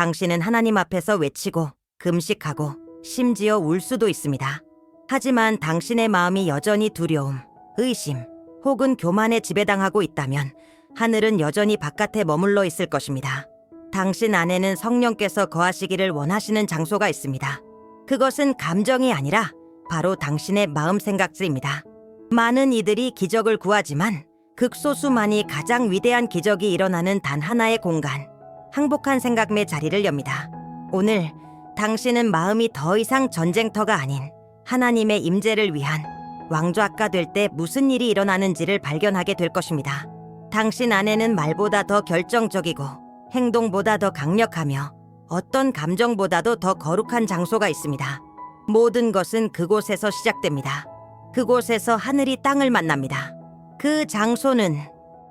당신은 하나님 앞에서 외치고 금식하고 심지어 울 수도 있습니다. 하지만 당신의 마음이 여전히 두려움, 의심 혹은 교만에 지배당하고 있다면 하늘은 여전히 바깥에 머물러 있을 것입니다. 당신 안에는 성령께서 거하시기를 원하시는 장소가 있습니다. 그것은 감정이 아니라 바로 당신의 마음 생각들입니다. 많은 이들이 기적을 구하지만 극소수만이 가장 위대한 기적이 일어나는 단 하나의 공간, 항복한 생각의 자리를 엽니다. 오늘 당신은 마음이 더 이상 전쟁터가 아닌 하나님의 임재를 위한 왕좌가 될 때 무슨 일이 일어나는지를 발견하게 될 것입니다. 당신 안에는 말보다 더 결정적이고 행동보다 더 강력하며 어떤 감정보다도 더 거룩한 장소가 있습니다. 모든 것은 그곳에서 시작됩니다. 그곳에서 하늘이 땅을 만납니다. 그 장소는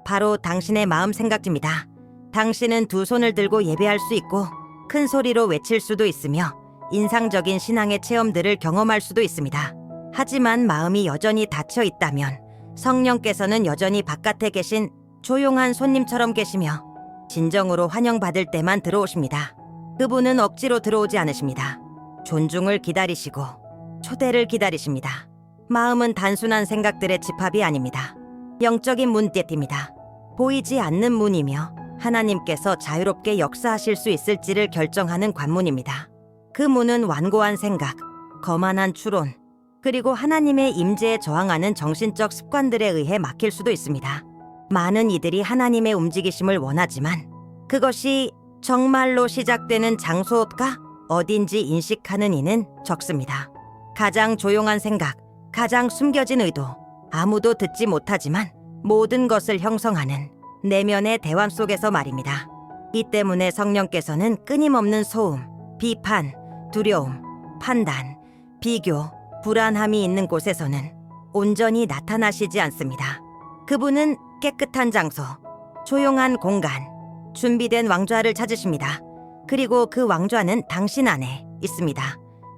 바로 당신의 마음 생각입니다. 당신은 두 손을 들고 예배할 수 있고 큰 소리로 외칠 수도 있으며 인상적인 신앙의 체험들을 경험할 수도 있습니다. 하지만 마음이 여전히 닫혀 있다면 성령께서는 여전히 바깥에 계신 조용한 손님처럼 계시며 진정으로 환영받을 때만 들어오십니다. 그분은 억지로 들어오지 않으십니다. 존중을 기다리시고 초대를 기다리십니다. 마음은 단순한 생각들의 집합이 아닙니다. 영적인 문띠입니다. 보이지 않는 문이며 하나님께서 자유롭게 역사하실 수 있을지를 결정하는 관문입니다. 그 문은 완고한 생각, 거만한 추론, 그리고 하나님의 임재에 저항하는 정신적 습관들에 의해 막힐 수도 있습니다. 많은 이들이 하나님의 움직이심을 원하지만 그것이 정말로 시작되는 장소가 어딘지 인식하는 이는 적습니다. 가장 조용한 생각, 가장 숨겨진 의도, 아무도 듣지 못하지만 모든 것을 형성하는 내면의 대화 속에서 말입니다. 이 때문에 성령께서는 끊임없는 소음, 비판, 두려움, 판단, 비교, 불안함이 있는 곳에서는 온전히 나타나시지 않습니다. 그분은 깨끗한 장소, 조용한 공간, 준비된 왕좌를 찾으십니다. 그리고 그 왕좌는 당신 안에 있습니다.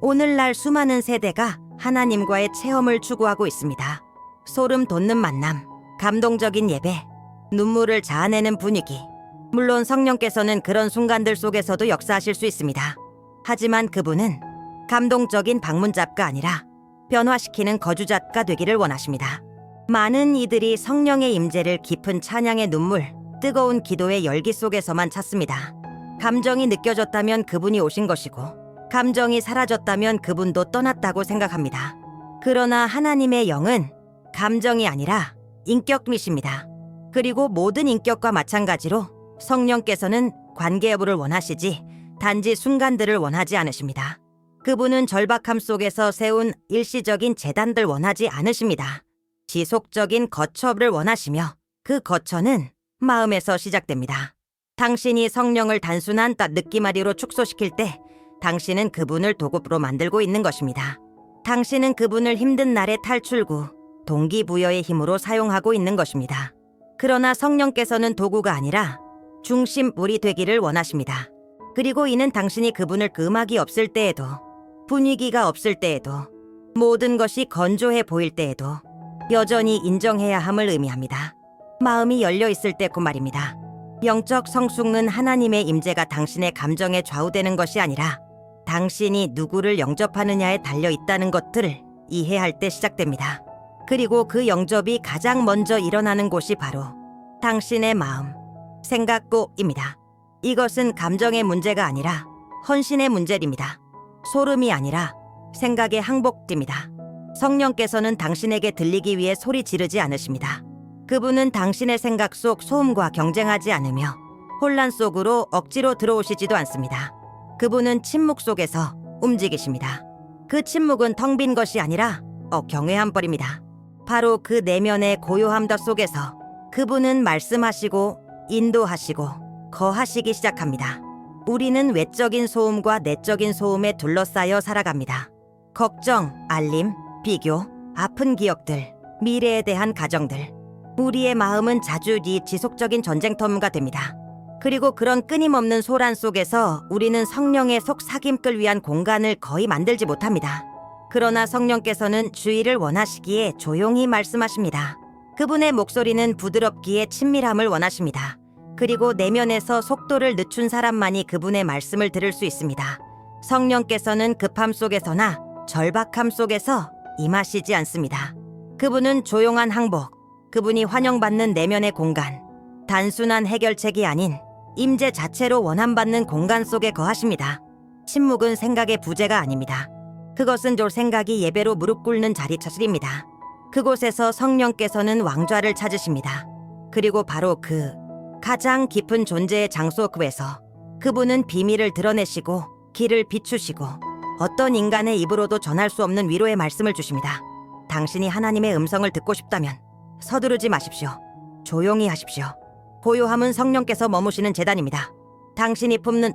오늘날 수많은 세대가 하나님과의 체험을 추구하고 있습니다. 소름 돋는 만남, 감동적인 예배, 눈물을 자아내는 분위기. 물론 성령께서는 그런 순간들 속에서도 역사하실 수 있습니다. 하지만 그분은 감동적인 방문잡가 아니라 변화시키는 거주자가 되기를 원하십니다. 많은 이들이 성령의 임재를 깊은 찬양의 눈물, 뜨거운 기도의 열기 속에서만 찾습니다. 감정이 느껴졌다면 그분이 오신 것이고, 감정이 사라졌다면 그분도 떠났다고 생각합니다. 그러나 하나님의 영은 감정이 아니라 인격이십니다. 그리고 모든 인격과 마찬가지로 성령께서는 관계 여부를 원하시지 단지 순간들을 원하지 않으십니다. 그분은 절박함 속에서 세운 일시적인 재단들 원하지 않으십니다. 지속적인 거처를 원하시며 그 거처는 마음에서 시작됩니다. 당신이 성령을 단순한 따 느끼마리로 축소시킬 때 당신은 그분을 도구로 만들고 있는 것입니다. 당신은 그분을 힘든 날의 탈출구, 동기부여의 힘으로 사용하고 있는 것입니다. 그러나 성령께서는 도구가 아니라 중심물이 되기를 원하십니다. 그리고 이는 당신이 그분을 그 음악이 없을 때에도 분위기가 없을 때에도 모든 것이 건조해 보일 때에도 여전히 인정해야 함을 의미합니다. 마음이 열려 있을 때그 말입니다. 영적 성숙은 하나님의 임재가 당신의 감정에 좌우되는 것이 아니라 당신이 누구를 영접하느냐에 달려 있다는 것들을 이해할 때 시작됩니다. 그리고 그 영접이 가장 먼저 일어나는 곳이 바로 당신의 마음, 생각고입니다. 이것은 감정의 문제가 아니라 헌신의 문제입니다. 소름이 아니라 생각의 항복입니다. 성령께서는 당신에게 들리기 위해 소리 지르지 않으십니다. 그분은 당신의 생각 속 소음과 경쟁하지 않으며 혼란 속으로 억지로 들어오시지도 않습니다. 그분은 침묵 속에서 움직이십니다. 그 침묵은 텅 빈 것이 아니라 어, 경외한 뻘입니다. 바로 그 내면의 고요함 더 속에서 그분은 말씀하시고 인도하시고 거하시기 시작합니다. 우리는 외적인 소음과 내적인 소음에 둘러싸여 살아갑니다. 걱정, 알림, 비교, 아픈 기억들, 미래에 대한 가정들. 우리의 마음은 자주 이 지속적인 전쟁터가 됩니다. 그리고 그런 끊임없는 소란 속에서 우리는 성령의 속삭임을 위한 공간을 거의 만들지 못합니다. 그러나 성령께서는 주의를 원하시기에 조용히 말씀하십니다. 그분의 목소리는 부드럽기에 친밀함을 원하십니다. 그리고 내면에서 속도를 늦춘 사람만이 그분의 말씀을 들을 수 있습니다. 성령께서는 급함 속에서나 절박함 속에서 임하시지 않습니다. 그분은 조용한 항복, 그분이 환영받는 내면의 공간, 단순한 해결책이 아닌 임재 자체로 원함받는 공간 속에 거하십니다. 침묵은 생각의 부재가 아닙니다. 그것은 졸 생각이 예배로 무릎 꿇는 자리 차슬입니다. 그곳에서 성령께서는 왕좌를 찾으십니다. 그리고 바로 그 가장 깊은 존재의 장소 그에서 그분은 비밀을 드러내시고 길을 비추시고 어떤 인간의 입으로도 전할 수 없는 위로의 말씀을 주십니다. 당신이 하나님의 음성을 듣고 싶다면 서두르지 마십시오. 조용히 하십시오. 고요함은 성령께서 머무시는 재단입니다. 당신이 품는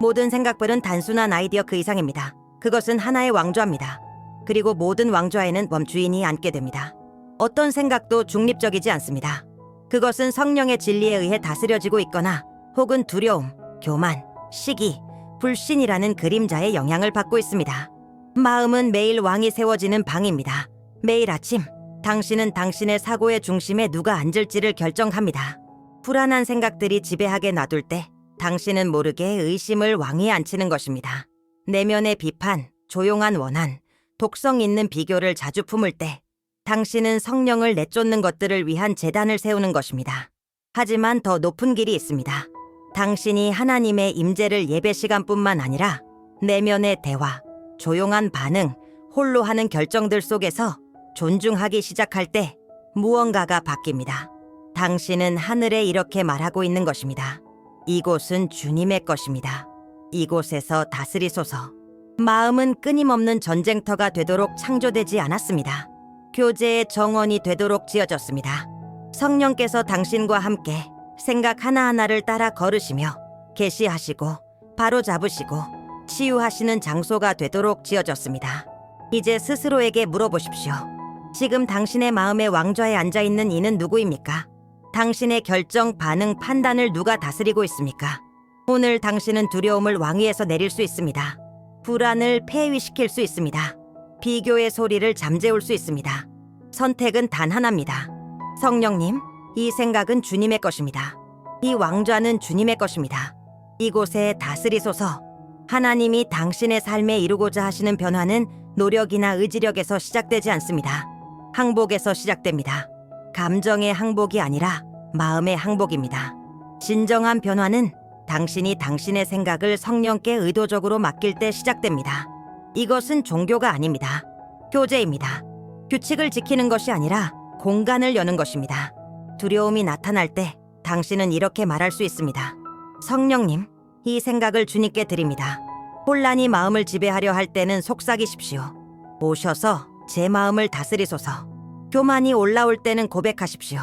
모든 생각들은 단순한 아이디어 그 이상입니다. 그것은 하나의 왕좌입니다. 그리고 모든 왕좌에는 멈주인이 앉게 됩니다. 어떤 생각도 중립적이지 않습니다. 그것은 성령의 진리에 의해 다스려지고 있거나 혹은 두려움, 교만, 시기, 불신이라는 그림자의 영향을 받고 있습니다. 마음은 매일 왕이 세워지는 방입니다. 매일 아침 당신은 당신의 사고의 중심에 누가 앉을지를 결정합니다. 불안한 생각들이 지배하게 놔둘 때 당신은 모르게 의심을 왕위에 앉히는 것입니다. 내면의 비판, 조용한 원한, 독성 있는 비교를 자주 품을 때 당신은 성령을 내쫓는 것들을 위한 재단을 세우는 것입니다. 하지만 더 높은 길이 있습니다. 당신이 하나님의 임재를 예배 시간뿐만 아니라 내면의 대화, 조용한 반응, 홀로 하는 결정들 속에서 존중하기 시작할 때 무언가가 바뀝니다. 당신은 하늘에 이렇게 말하고 있는 것입니다. 이곳은 주님의 것입니다. 이곳에서 다스리소서. 마음은 끊임없는 전쟁터가 되도록 창조되지 않았습니다. 교제의 정원이 되도록 지어졌습니다. 성령께서 당신과 함께 생각 하나하나를 따라 걸으시며 계시하시고 바로 잡으시고 치유하시는 장소가 되도록 지어졌습니다. 이제 스스로에게 물어보십시오. 지금 당신의 마음의 왕좌에 앉아 있는 이는 누구입니까? 당신의 결정, 반응, 판단을 누가 다스리고 있습니까? 오늘 당신은 두려움을 왕위에서 내릴 수 있습니다. 불안을 폐위시킬 수 있습니다. 비교의 소리를 잠재울 수 있습니다. 선택은 단 하나입니다. 성령님, 이 생각은 주님의 것입니다. 이 왕좌는 주님의 것입니다. 이곳에 다스리소서. 하나님이 당신의 삶에 이루고자 하시는 변화는 노력이나 의지력에서 시작되지 않습니다. 항복에서 시작됩니다. 감정의 항복이 아니라 마음의 항복입니다. 진정한 변화는 당신이 당신의 생각을 성령께 의도적으로 맡길 때 시작됩니다. 이것은 종교가 아닙니다. 교제입니다. 규칙을 지키는 것이 아니라 공간을 여는 것입니다. 두려움이 나타날 때 당신은 이렇게 말할 수 있습니다. 성령님, 이 생각을 주님께 드립니다. 혼란이 마음을 지배하려 할 때는 속삭이십시오. 오셔서 제 마음을 다스리소서. 교만이 올라올 때는 고백하십시오.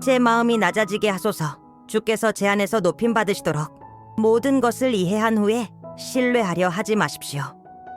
제 마음이 낮아지게 하소서. 주께서 제 안에서 높임 받으시도록 모든 것을 이해한 후에 신뢰하려 하지 마십시오.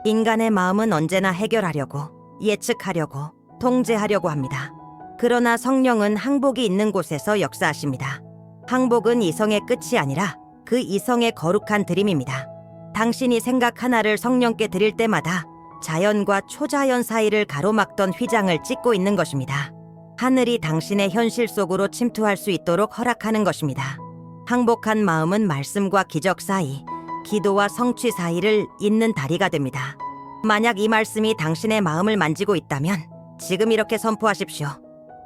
인간의 마음은 언제나 해결하려고, 예측하려고, 통제하려고 합니다. 그러나 성령은 항복이 있는 곳에서 역사하십니다. 항복은 이성의 끝이 아니라 그 이성의 거룩한 드림입니다. 당신이 생각 하나를 성령께 드릴 때마다 자연과 초자연 사이를 가로막던 휘장을 찢고 있는 것입니다. 하늘이 당신의 현실 속으로 침투할 수 있도록 허락하는 것입니다. 항복한 마음은 말씀과 기적 사이, 기도와 성취 사이를 잇는 다리가 됩니다. 만약 이 말씀이 당신의 마음을 만지고 있다면 지금 이렇게 선포하십시오.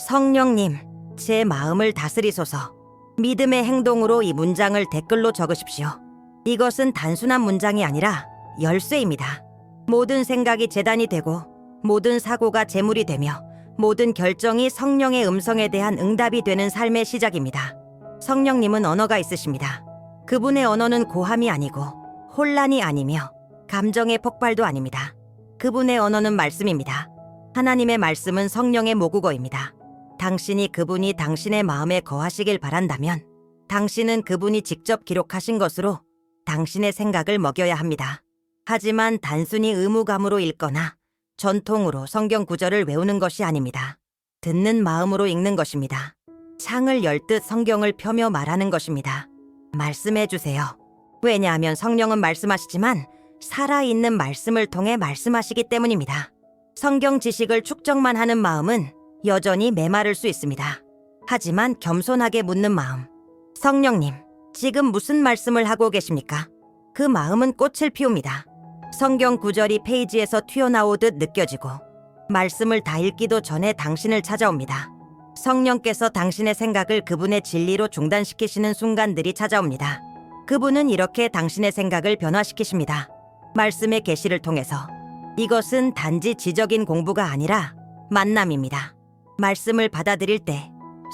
성령님, 제 마음을 다스리소서. 믿음의 행동으로 이 문장을 댓글로 적으십시오. 이것은 단순한 문장이 아니라 열쇠입니다. 모든 생각이 재단이 되고 모든 사고가 재물이 되며 모든 결정이 성령의 음성에 대한 응답이 되는 삶의 시작입니다. 성령님은 언어가 있으십니다. 그분의 언어는 고함이 아니고 혼란이 아니며 감정의 폭발도 아닙니다. 그분의 언어는 말씀입니다. 하나님의 말씀은 성령의 모국어입니다. 당신이 그분이 당신의 마음에 거하시길 바란다면 당신은 그분이 직접 기록하신 것으로 당신의 생각을 먹여야 합니다. 하지만 단순히 의무감으로 읽거나 전통으로 성경 구절을 외우는 것이 아닙니다. 듣는 마음으로 읽는 것입니다. 창을 열듯 성경을 펴며 말하는 것입니다. 말씀해 주세요. 왜냐하면 성령은 말씀하시지만 살아있는 말씀을 통해 말씀하시기 때문입니다. 성경 지식을 축적만 하는 마음은 여전히 메마를 수 있습니다. 하지만 겸손하게 묻는 마음. 성령님, 지금 무슨 말씀을 하고 계십니까? 그 마음은 꽃을 피웁니다. 성경 구절이 페이지에서 튀어나오듯 느껴지고 말씀을 다 읽기도 전에 당신을 찾아옵니다. 성령께서 당신의 생각을 그분의 진리로 중단시키시는 순간들이 찾아옵니다. 그분은 이렇게 당신의 생각을 변화시키십니다. 말씀의 계시를 통해서 이것은 단지 지적인 공부가 아니라 만남입니다. 말씀을 받아들일 때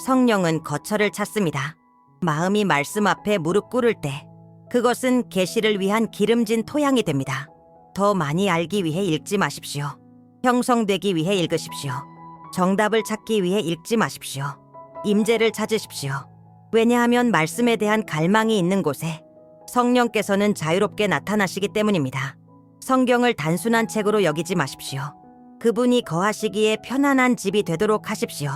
성령은 거처를 찾습니다. 마음이 말씀 앞에 무릎 꿇을 때 그것은 계시를 위한 기름진 토양이 됩니다. 더 많이 알기 위해 읽지 마십시오. 형성되기 위해 읽으십시오. 정답을 찾기 위해 읽지 마십시오. 임재를 찾으십시오. 왜냐하면 말씀에 대한 갈망이 있는 곳에 성령께서는 자유롭게 나타나시기 때문입니다. 성경을 단순한 책으로 여기지 마십시오. 그분이 거하시기에 편안한 집이 되도록 하십시오.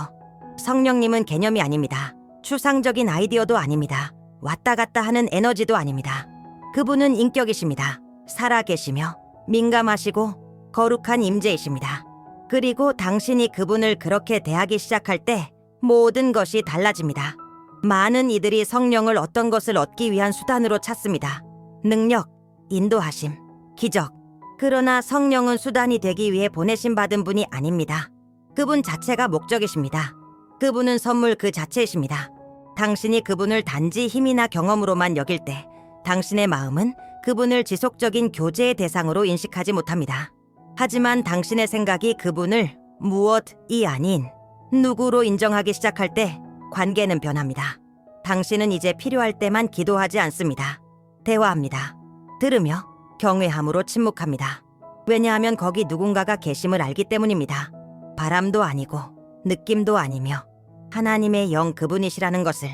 성령님은 개념이 아닙니다. 추상적인 아이디어도 아닙니다. 왔다 갔다 하는 에너지도 아닙니다. 그분은 인격이십니다. 살아계시며 민감하시고 거룩한 임재이십니다. 그리고 당신이 그분을 그렇게 대하기 시작할 때 모든 것이 달라집니다. 많은 이들이 성령을 어떤 것을 얻기 위한 수단으로 찾습니다. 능력, 인도하심, 기적. 그러나 성령은 수단이 되기 위해 보내심 받은 분이 아닙니다. 그분 자체가 목적이십니다. 그분은 선물 그 자체이십니다. 당신이 그분을 단지 힘이나 경험으로만 여길 때 당신의 마음은 그분을 지속적인 교제의 대상으로 인식하지 못합니다. 하지만 당신의 생각이 그분을 무엇이 아닌 누구로 인정하기 시작할 때 관계는 변합니다. 당신은 이제 필요할 때만 기도하지 않습니다. 대화합니다. 들으며 경외함으로 침묵합니다. 왜냐하면 거기 누군가가 계심을 알기 때문입니다. 바람도 아니고 느낌도 아니며 하나님의 영 그분이시라는 것을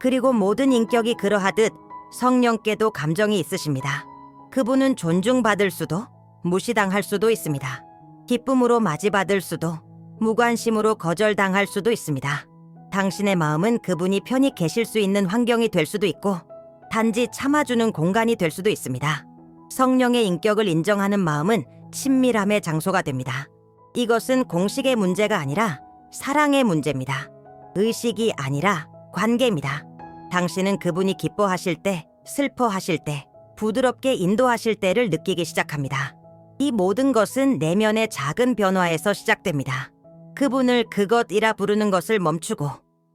그리고 모든 인격이 그러하듯 성령께도 감정이 있으십니다. 그분은 존중받을 수도 무시당할 수도 있습니다. 기쁨으로 맞이받을 수도 무관심으로 거절당할 수도 있습니다. 당신의 마음은 그분이 편히 계실 수 있는 환경이 될 수도 있고 단지 참아주는 공간이 될 수도 있습니다. 성령의 인격을 인정하는 마음은 친밀함의 장소가 됩니다. 이것은 공식의 문제가 아니라 사랑의 문제입니다. 의식이 아니라 관계입니다. 당신은 그분이 기뻐하실 때, 슬퍼하실 때, 부드럽게 인도하실 때를 느끼기 시작합니다. 이 모든 것은 내면의 작은 변화에서 시작됩니다. 그분을 그것이라 부르는 것을 멈추고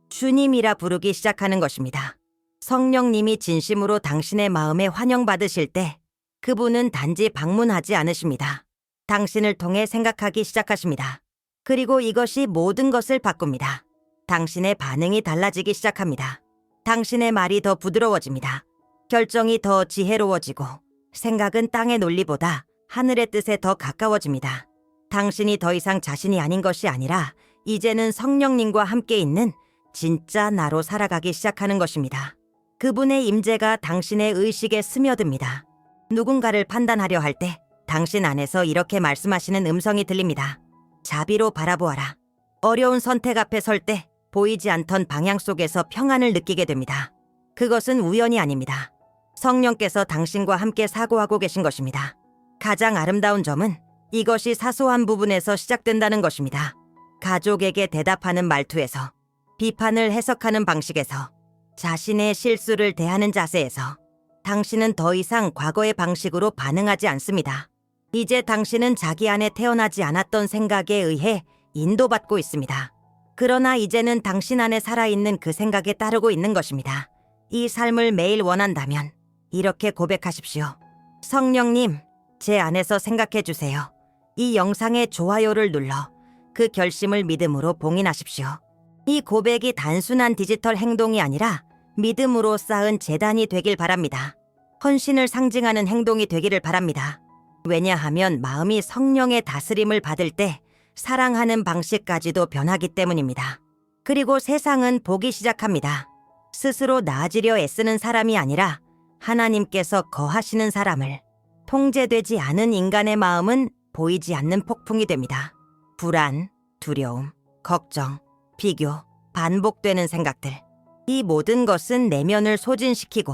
주님이라 부르기 시작하는 것입니다. 성령님이 진심으로 당신의 마음에 환영받으실 때 그분은 단지 방문하지 않으십니다. 당신을 통해 생각하기 시작하십니다. 그리고 이것이 모든 것을 바꿉니다. 당신의 반응이 달라지기 시작합니다. 당신의 말이 더 부드러워집니다. 결정이 더 지혜로워지고 생각은 땅의 논리보다 하늘의 뜻에 더 가까워집니다. 당신이 더 이상 자신이 아닌 것이 아니라 이제는 성령님과 함께 있는 진짜 나로 살아가기 시작하는 것입니다. 그분의 임재가 당신의 의식에 스며듭니다. 누군가를 판단하려 할 때 당신 안에서 이렇게 말씀하시는 음성이 들립니다. 자비로 바라보아라. 어려운 선택 앞에 설 때 보이지 않던 방향 속에서 평안을 느끼게 됩니다. 그것은 우연이 아닙니다. 성령께서 당신과 함께 사고하고 계신 것입니다. 가장 아름다운 점은 이것이 사소한 부분에서 시작된다는 것입니다. 가족에게 대답하는 말투에서, 비판을 해석하는 방식에서, 자신의 실수를 대하는 자세에서, 당신은 더 이상 과거의 방식으로 반응하지 않습니다. 이제 당신은 자기 안에 태어나지 않았던 생각에 의해 인도받고 있습니다. 그러나 이제는 당신 안에 살아있는 그 생각에 따르고 있는 것입니다. 이 삶을 매일 원한다면 이렇게 고백하십시오. 성령님, 제 안에서 생각해 주세요. 이 영상에 좋아요를 눌러 그 결심을 믿음으로 봉인하십시오. 이 고백이 단순한 디지털 행동이 아니라 믿음으로 쌓은 재단이 되길 바랍니다. 헌신을 상징하는 행동이 되기를 바랍니다. 왜냐하면 마음이 성령의 다스림을 받을 때 사랑하는 방식까지도 변하기 때문입니다. 그리고 세상은 보기 시작합니다. 스스로 나아지려 애쓰는 사람이 아니라 하나님께서 거하시는 사람을 통제되지 않은 인간의 마음은 보이지 않는 폭풍이 됩니다. 불안, 두려움, 걱정, 비교, 반복되는 생각들. 이 모든 것은 내면을 소진시키고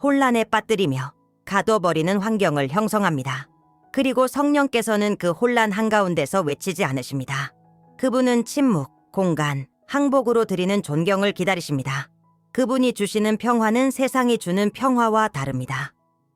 혼란에 빠뜨리며 가둬버리는 환경을 형성합니다. 그리고 성령께서는 그 혼란 한가운데서 외치지 않으십니다. 그분은 침묵, 공간, 항복으로 드리는 존경을 기다리십니다. 그분이 주시는 평화는 세상이 주는 평화와 다릅니다.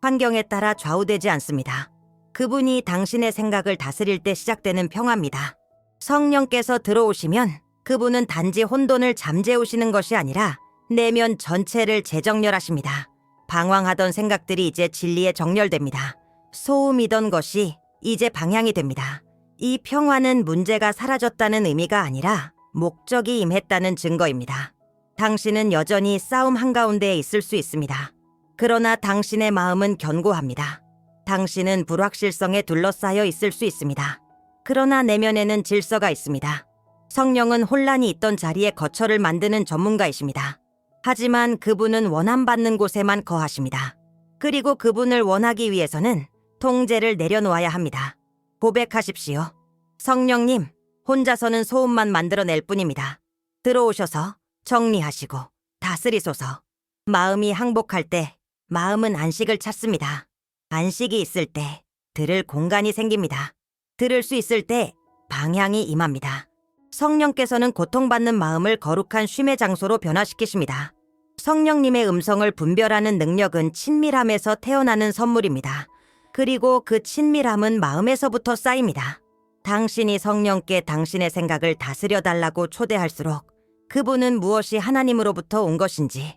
환경에 따라 좌우되지 않습니다. 그분이 당신의 생각을 다스릴 때 시작되는 평화입니다. 성령께서 들어오시면 그분은 단지 혼돈을 잠재우시는 것이 아니라 내면 전체를 재정렬하십니다. 방황하던 생각들이 이제 진리에 정렬됩니다. 소음이던 것이 이제 방향이 됩니다. 이 평화는 문제가 사라졌다는 의미가 아니라 목적이 임했다는 증거입니다. 당신은 여전히 싸움 한가운데에 있을 수 있습니다. 그러나 당신의 마음은 견고합니다. 당신은 불확실성에 둘러싸여 있을 수 있습니다. 그러나 내면에는 질서가 있습니다. 성령은 혼란이 있던 자리에 거처를 만드는 전문가이십니다. 하지만 그분은 원함받는 곳에만 거하십니다. 그리고 그분을 원하기 위해서는 통제를 내려놓아야 합니다. 고백하십시오. 성령님, 혼자서는 소음만 만들어낼 뿐입니다. 들어오셔서 정리하시고 다스리소서. 마음이 항복할 때 마음은 안식을 찾습니다. 안식이 있을 때 들을 공간이 생깁니다. 들을 수 있을 때 방향이 임합니다. 성령께서는 고통받는 마음을 거룩한 쉼의 장소로 변화시키십니다. 성령님의 음성을 분별하는 능력은 친밀함에서 태어나는 선물입니다. 그리고 그 친밀함은 마음에서부터 쌓입니다. 당신이 성령께 당신의 생각을 다스려 달라고 초대할수록 그분은 무엇이 하나님으로부터 온 것인지,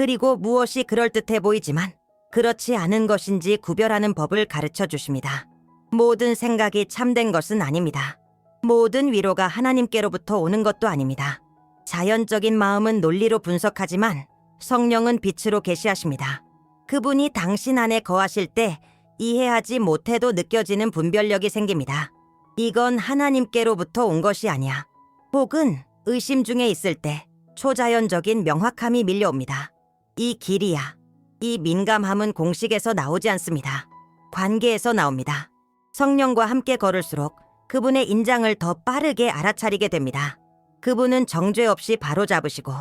그리고 무엇이 그럴듯해 보이지만 그렇지 않은 것인지 구별하는 법을 가르쳐 주십니다. 모든 생각이 참된 것은 아닙니다. 모든 위로가 하나님께로부터 오는 것도 아닙니다. 자연적인 마음은 논리로 분석하지만 성령은 빛으로 계시하십니다. 그분이 당신 안에 거하실 때 이해하지 못해도 느껴지는 분별력이 생깁니다. 이건 하나님께로부터 온 것이 아니야. 혹은 의심 중에 있을 때 초자연적인 명확함이 밀려옵니다. 이 길이야. 이 민감함은 공식에서 나오지 않습니다. 관계에서 나옵니다. 성령과 함께 걸을수록 그분의 인장을 더 빠르게 알아차리게 됩니다. 그분은 정죄 없이 바로잡으시고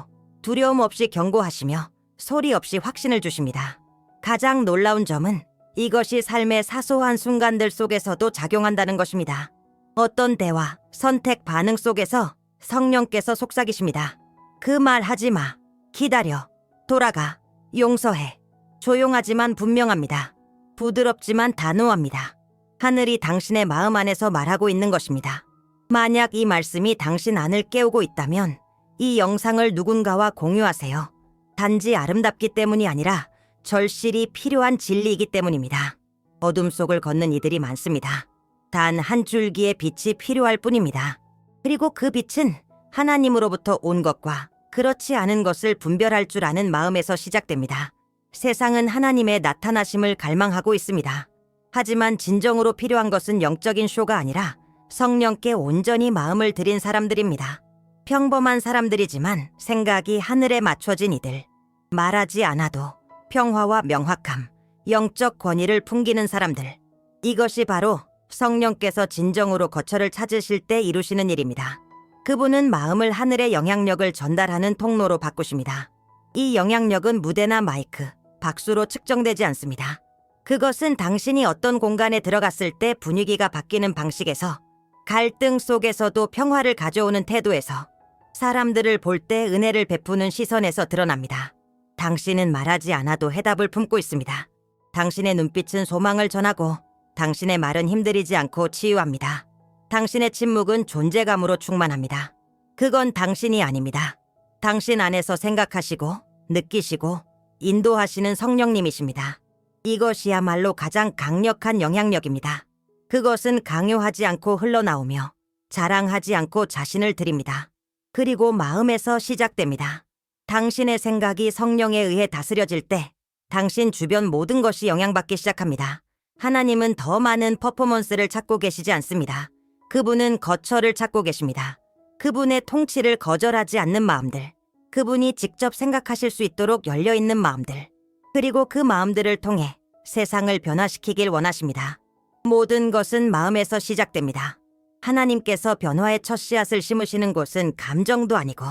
두려움 없이 경고하시며 소리 없이 확신을 주십니다. 가장 놀라운 점은 이것이 삶의 사소한 순간들 속에서도 작용한다는 것입니다. 어떤 대화, 선택, 반응 속에서 성령께서 속삭이십니다. 그 말 하지 마. 기다려. 돌아가. 용서해. 조용하지만 분명합니다. 부드럽지만 단호합니다. 하늘이 당신의 마음 안에서 말하고 있는 것입니다. 만약 이 말씀이 당신 안을 깨우고 있다면 이 영상을 누군가와 공유하세요. 단지 아름답기 때문이 아니라 절실히 필요한 진리이기 때문입니다. 어둠 속을 걷는 이들이 많습니다. 단 한 줄기의 빛이 필요할 뿐입니다. 그리고 그 빛은 하나님으로부터 온 것과 그렇지 않은 것을 분별할 줄 아는 마음에서 시작됩니다. 세상은 하나님의 나타나심을 갈망하고 있습니다. 하지만 진정으로 필요한 것은 영적인 쇼가 아니라 성령께 온전히 마음을 들인 사람들입니다. 평범한 사람들이지만 생각이 하늘에 맞춰진 이들. 말하지 않아도 평화와 명확함, 영적 권위를 풍기는 사람들. 이것이 바로 성령께서 진정으로 거처를 찾으실 때 이루시는 일입니다. 그분은 마음을 하늘의 영향력을 전달하는 통로로 바꾸십니다. 이 영향력은 무대나 마이크, 박수로 측정되지 않습니다. 그것은 당신이 어떤 공간에 들어갔을 때 분위기가 바뀌는 방식에서 갈등 속에서도 평화를 가져오는 태도에서 사람들을 볼 때 은혜를 베푸는 시선에서 드러납니다. 당신은 말하지 않아도 해답을 품고 있습니다. 당신의 눈빛은 소망을 전하고 당신의 말은 힘들이지 않고 치유합니다. 당신의 침묵은 존재감으로 충만합니다. 그건 당신이 아닙니다. 당신 안에서 생각하시고 느끼시고 인도하시는 성령님이십니다. 이것이야말로 가장 강력한 영향력입니다. 그것은 강요하지 않고 흘러나오며 자랑하지 않고 자신을 드립니다. 그리고 마음에서 시작됩니다. 당신의 생각이 성령에 의해 다스려질 때 당신 주변 모든 것이 영향받기 시작합니다. 하나님은 더 많은 퍼포먼스를 찾고 계시지 않습니다. 그분은 거처를 찾고 계십니다. 그분의 통치를 거절하지 않는 마음들. 그분이 직접 생각하실 수 있도록 열려 있는 마음들. 그리고 그 마음들을 통해 세상을 변화시키길 원하십니다. 모든 것은 마음에서 시작됩니다. 하나님께서 변화의 첫 씨앗을 심으시는 곳은 감정도 아니고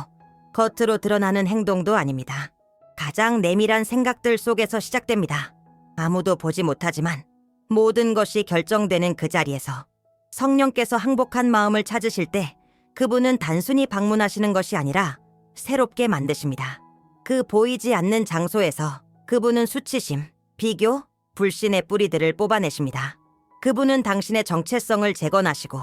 겉으로 드러나는 행동도 아닙니다. 가장 내밀한 생각들 속에서 시작됩니다. 아무도 보지 못하지만 모든 것이 결정되는 그 자리에서 성령께서 항복한 마음을 찾으실 때 그분은 단순히 방문하시는 것이 아니라 새롭게 만드십니다. 그 보이지 않는 장소에서 그분은 수치심, 비교, 불신의 뿌리들을 뽑아내십니다. 그분은 당신의 정체성을 재건하시고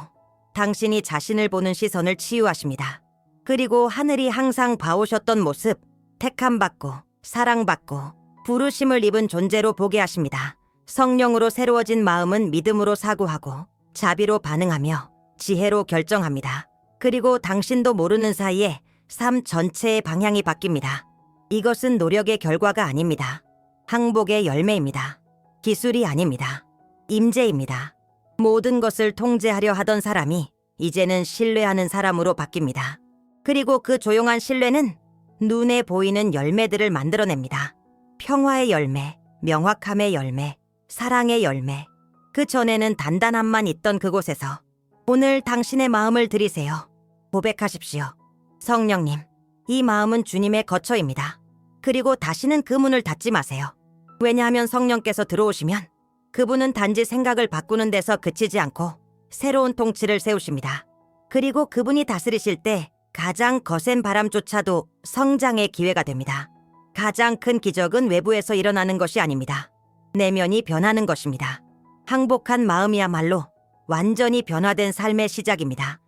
당신이 자신을 보는 시선을 치유하십니다. 그리고 하늘이 항상 봐오셨던 모습, 택함받고 사랑받고 부르심을 입은 존재로 보게 하십니다. 성령으로 새로워진 마음은 믿음으로 사고하고 자비로 반응하며 지혜로 결정합니다. 그리고 당신도 모르는 사이에 삶 전체의 방향이 바뀝니다. 이것은 노력의 결과가 아닙니다. 항복의 열매입니다. 기술이 아닙니다. 임재입니다. 모든 것을 통제하려 하던 사람이 이제는 신뢰하는 사람으로 바뀝니다. 그리고 그 조용한 신뢰는 눈에 보이는 열매들을 만들어냅니다. 평화의 열매, 명확함의 열매, 사랑의 열매. 그 전에는 단단함만 있던 그곳에서 오늘 당신의 마음을 들이세요. 고백하십시오. 성령님, 이 마음은 주님의 거처입니다. 그리고 다시는 그 문을 닫지 마세요. 왜냐하면 성령께서 들어오시면 그분은 단지 생각을 바꾸는 데서 그치지 않고 새로운 통치를 세우십니다. 그리고 그분이 다스리실 때 가장 거센 바람조차도 성장의 기회가 됩니다. 가장 큰 기적은 외부에서 일어나는 것이 아닙니다. 내면이 변하는 것입니다. 항복한 마음이야말로 완전히 변화된 삶의 시작입니다.